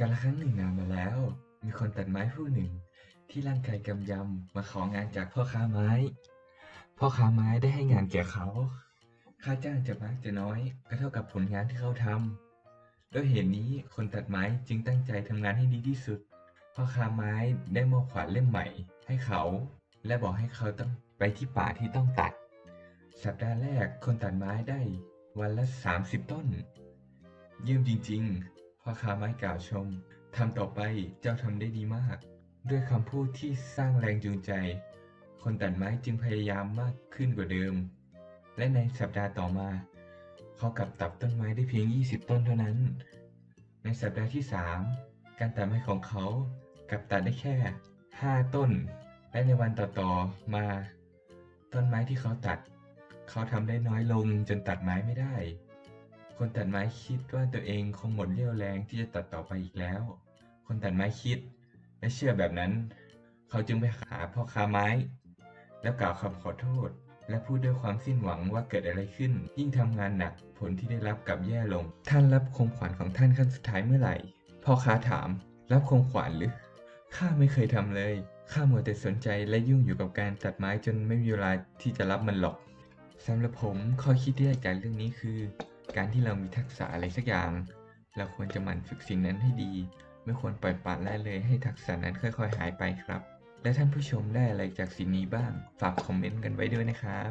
กาลครั้งหนึ่งนานมาแล้ว มีคนตัดไม้ผู้หนึ่ง ที่ร่างกายกำยำมาของานจากพ่อค้าไม้ พ่อค้าไม้ได้ให้งานแก่เขา ค่าจ้างจะมากจะน้อยก็เท่ากับผลงานที่เขาทำด้วยเหตุนี้คนตัดไม้จึงตั้งใจทำงานให้ดีที่สุด พ่อค้าไม้ได้มอบขวานเล่มใหม่ให้เขา และบอกให้เขาต้องไปที่ป่าที่ต้องตัด สัปดาห์แรกคนตัดไม้ได้วันละ 30 ต้น เยี่ยมจริง ๆ พ่อค้าไม้กล่าวชม ทำต่อไปเจ้าทำได้ดีมาก ด้วยคำพูดที่สร้างแรงจูงใจ คนตัดไม้จึงพยายามมากขึ้นกว่าเดิม และในสัปดาห์ต่อมา เขากลับตัดต้นไม้ได้เพียง 20 ต้นเท่านั้น ในสัปดาห์ที่ 3 การตัดไม้ของเขากลับตัดได้แค่ 5 ต้น และในวันต่อๆมา ต้นไม้ที่เขาตัด เขาทำได้น้อยลงจนตัดไม้ไม่ได้ คนตัดไม้คิดว่าตัวเองคงหมดเรี่ยวแรงที่จะตัดต่อไปอีกแล้ว คนตัดไม้คิดและเชื่อแบบนั้น เขาจึงไปหาพ่อค้าไม้ แล้วกล่าวคำขอโทษ และพูดด้วยความสิ้นหวังว่าเกิดอะไรขึ้น ยิ่งทำงานหนักผลที่ได้รับกลับแย่ลง ท่านรับคงขวัญของท่านขั้นสุดท้ายเมื่อไหร่ พ่อค้าถาม รับคงขวัญหรือ ข้าไม่เคยทำเลย ข้ามัวแต่สนใจและยุ่งอยู่กับการตัดไม้จนไม่มีเวลาที่จะรับมันหรอกสำหรับผมข้อคิดที่ได้จากเรื่องนี้คือ การที่เรามีทักษะอะไรสักอย่าง เราควรจะหมั่นฝึกสิ่งนั้นให้ดี ไม่ควรปล่อยปละละเลยให้ทักษะนั้นค่อย ๆ หายไปครับ และท่านผู้ชมได้อะไรจากสิ่งนี้บ้าง ฝากคอมเมนต์กันไว้ด้วยนะครับ